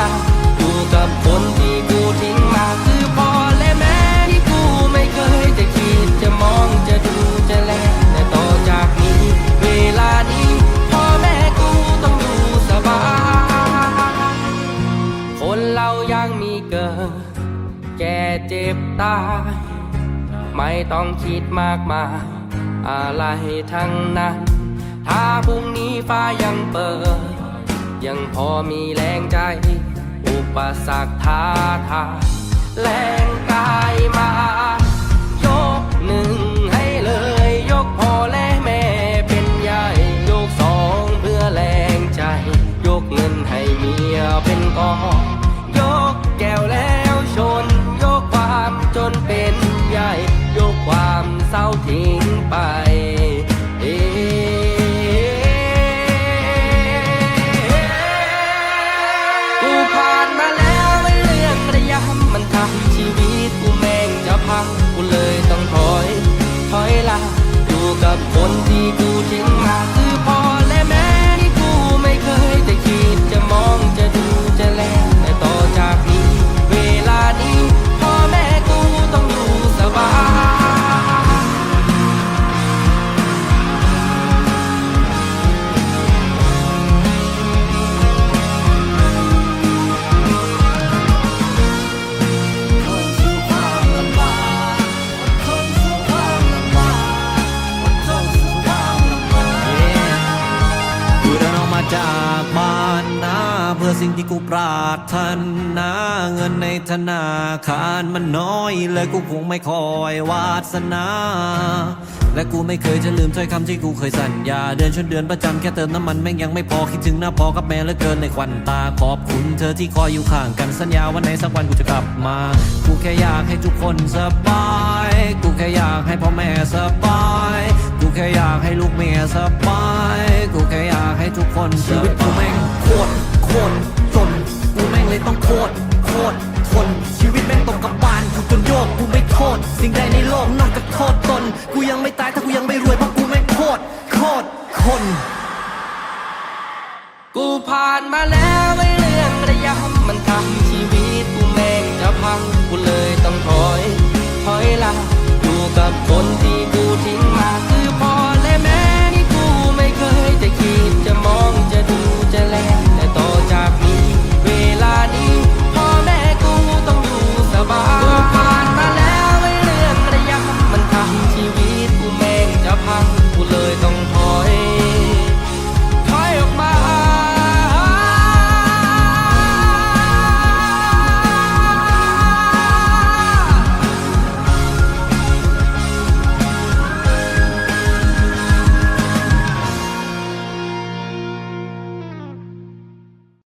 ล่ะอยู่กับคนที่กูทิ้งมาคือพ่อและแม่ที่กูไม่เคยจะคิดจะมองจะดูจะแลแต่ต่อจากนี้เวลานี้พ่อแม่กูต้องอยู่สบายคนเรายังมีเกิดแก่เจ็บตายไม่ต้องคิดมากมายอะไรทั้งนั้น ถ้าพรุ่งนี้ฟ้ายังเปิด ยังพอมีแรงใจ อุปสรรคท้าทายแรงกายมา ยกหนึ่งให้เลย ยกพ่อและแม่เป็นใหญ่ยกสองเพื่อแรงใจ ยกเงินให้เมียเป็นกองยกแก้วแล้วชน ยกความจนเป็นใหญ่ ยกความเศร้าทิ้งไป จากบ้านนะเพื่อสิ่งที่กูปรารถนาเงินในธนาคารมันน้อยเลยกูคงไม่คอยวาสนา และกูไม่เคยจะลืมถ้อยคำที่กูเคยสัญญา เดือนชนเดือนประจำแค่เติมน้ำมันแม่งยังไม่พอคิดถึงหน้าพอกับแม่เหลือเกินในควันตาขอบคุณเธอที่คอยอยู่ข้างกันสัญญาว่าในสักวันกูจะกลับมา กูแค่อยากให้ทุกคนสบาย กูแค่อยากให้พ่อแม่สบาย กูแค่อยากให้ลูกเมียสบายกู ทุกคนชีวิตกูแม่งโคตรโคตรจนกูแม่งเลยต้องโคตรโคตรทนชีวิตแม่งตกกับบานกูจนโยกกูไม่โทษ สิ่งใดในโลกนอกจากโทษตน กูยังไม่ตายถ้ากูยังไม่รวยเพราะกูแม่งโคตรโคตรคน กูผ่านมาแล้วไอ้เรื่องระยำมันทำชีวิตกูแม่งจะพังกูเลยต้องถอยถอยละอยู่กับคน